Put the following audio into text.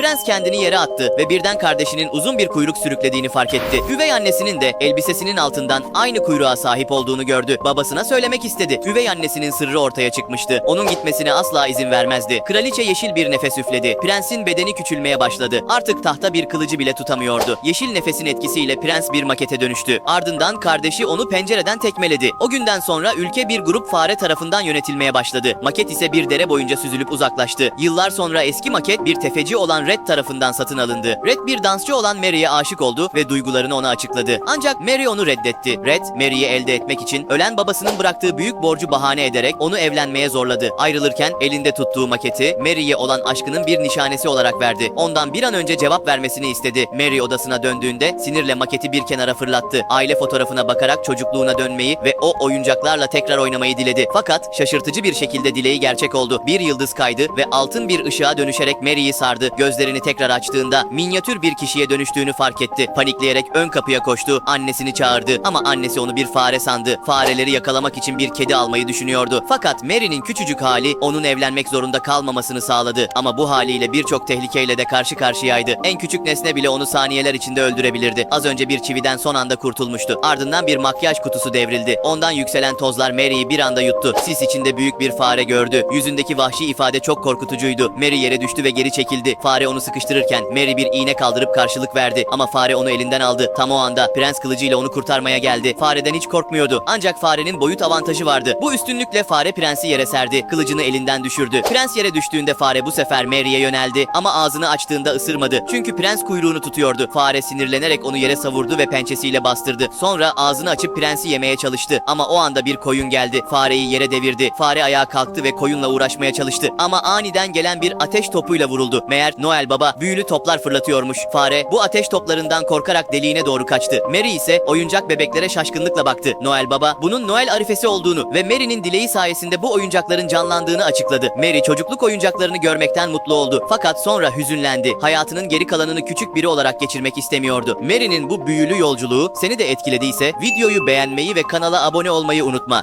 Prens kendini yere attı ve birden kardeşinin uzun bir kuyruk sürüklediğini fark etti. Üvey annesinin de elbisesinin altından aynı kuyruğa sahip olduğunu gördü. Babasına söylemek istedi. Üvey annesinin sırrı ortaya çıkmıştı. Onun gitmesine asla izin vermezdi. Kraliçe yeşil bir nefes üfledi. Prensin bedeni küçülmeye başladı. Artık tahta bir kılıcı bile tutamıyordu. Yeşil nefesin etkisiyle prens bir makete dönüştü. Ardından kardeşi onu pencereden tekmeledi. O günden sonra ülke bir grup fare tarafından yönetilmeye başladı. Maket ise bir dere boyunca süzülüp uzaklaştı. Yıllar sonra eski maket bir tefeci olan Red tarafından satın alındı. Red bir dansçı olan Mary'e aşık oldu ve duygularını ona açıkladı. Ancak Mary onu reddetti. Red, Mary'i elde etmek için ölen babasının bıraktığı büyük borcu bahane ederek onu evlenmeye zorladı. Ayrılırken elinde tuttuğu maketi Mary'e olan aşkının bir nişanesi olarak verdi. Ondan bir an önce cevap vermesini istedi. Mary odasına döndüğünde sinirle maketi bir kenara fırlattı. Aile fotoğrafına bakarak çocukluğuna dönmeyi ve o oyuncaklarla tekrar oynamayı diledi. Fakat şaşırtıcı bir şekilde dileği gerçek oldu. Bir yıldız kaydı ve altın bir ışığa dönüşerek Mary'i sardı. Gözlerini tekrar açtığında minyatür bir kişiye dönüştüğünü fark etti. Panikleyerek ön kapıya koştu. Annesini çağırdı ama annesi onu bir fare sandı. Fareleri yakalamak için bir kedi almayı düşünüyordu. Fakat Mary'nin küçücük hali onun evlenmek zorunda kalmamasını sağladı. Ama bu haliyle birçok tehlikeyle de karşı karşıyaydı. En küçük nesne bile onu saniyeler içinde öldürebilirdi. Az önce bir çividen son anda kurtulmuştu. Ardından bir makyaj kutusu devrildi. Ondan yükselen tozlar Mary'i bir anda yuttu. Sis içinde büyük bir fare gördü. Yüzündeki vahşi ifade çok korkutucuydu. Mary yere düştü ve geri çekildi. Fare onu sıkıştırırken Mary bir iğne kaldırıp karşılık verdi. Ama fare onu elinden aldı. Tam o anda prens kılıcıyla onu kurtarmaya geldi. Fareden hiç korkmuyordu. Ancak farenin boyut avantajı vardı. Bu üstünlükle fare prensi yere serdi. Kılıcını elinden düşürdü. Prens yere düştüğünde fare bu sefer Mary'e yöneldi. Ama ağzını açtığında ısırmadı. Çünkü prens kuyruğunu tutuyordu. Fare sinirlenerek onu yere savurdu ve pençesiyle bastırdı. Sonra ağzını açıp prensi yemeye çalıştı. Ama o anda bir koyun geldi. Fareyi yere devirdi. Fare ayağa kalktı ve koyunla uğraşmaya çalıştı. Ama aniden gelen bir ateş topuyla vuruldu. Meğer Noel Baba büyülü toplar fırlatıyormuş. Fare bu ateş toplarından korkarak deliğine doğru kaçtı. Mary ise oyuncak bebeklere şaşkınlıkla baktı. Noel Baba bunun Noel arifesi olduğunu ve Mary'nin dileği sayesinde bu oyuncakların canlandığını açıkladı. Mary çocukluk oyuncaklarını görmekten mutlu oldu. Fakat sonra hüzünlendi. Hayatının geri kalanını küçük biri olarak geçirmek istemiyordu. Mary'nin bu büyülü yolculuğu seni de etkilediyse videoyu beğenmeyi ve kanala abone olmayı unutma.